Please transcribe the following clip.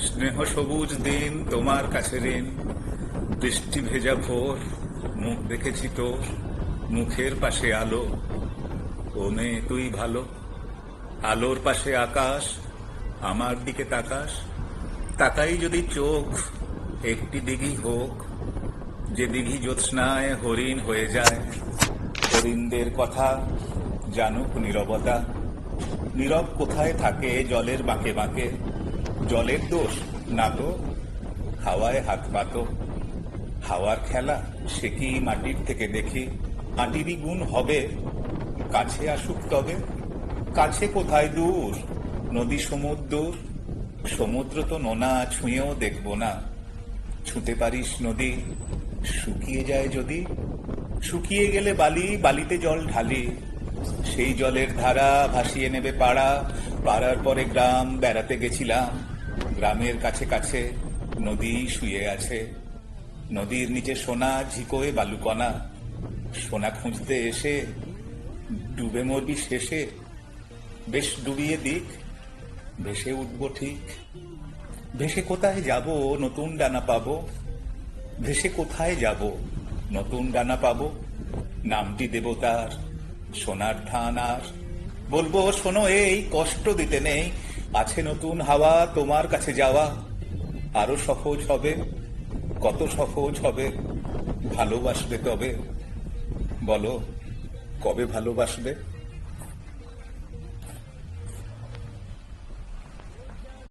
স্নেহ সবুজ দিন, তোমার কাছে ঋণ। বৃষ্টি ভেজা ভোর, মুখ দেখেছি তোর। মুখের পাশে আলো ও মেয়ে তুই ভালো। আলোর পাশে আকাশ, আমার দিকে তাকাস। তাকাই যদি চোখ, একটি দিঘি হোক। যে দিঘি জ্যোৎস্নায় হরিণ হয়ে যায়। হরিণদের কথা জানুক নীরবতা। নীরব কোথায় থাকে জলের বাঁকে বাঁকে? জলের দোষ। না তো, হাওয়ায় হাত পাতো। হাওয়ার খেলা সে কি মাটির থেকে দেখি? মাটিরই গুণ হবে। কাছে আসুক তবে। কাছে কোথায় দূর? নদী সমুদ্র? সমুদ্র তো নোনা, ছুঁয়েও দেখব না। ছুঁতে পারিস নদী। শুকিয়ে যায় যদি। শুকিয়ে গেলে বালি, বালিতে জল ঢালি। সেই জলের ধারা ভাসিয়ে নেবে পাড়া। পাড়ার পরে গ্রাম বেড়াতে গেছিলাম। গ্রামের কাছে কাছে নদী শুয়ে আছে। নদীর নিচে সোনা ঝিকোয় বালুকণা। সোনা খুঁজতে এসে ডুবে মরবি শেষে। বেশ ডুবিয়ে দিক, ভেসে উঠবো ঠিক। ভেসে কোথায় যাব, নতুন ডানা পাবো? ভেসে কোথায় যাব, নতুন ডানা পাবো? নামটি দেবতার সোনার ধান আর বলব, শোনো, এই কষ্ট দিতে নেই। আছে নতুন হাওয়া, তোমার কাছে যাওয়া। আরও সহজ হবে, কত সহজ হবে। ভালোবাসবে তবে। বলো, কবে ভালোবাসবে?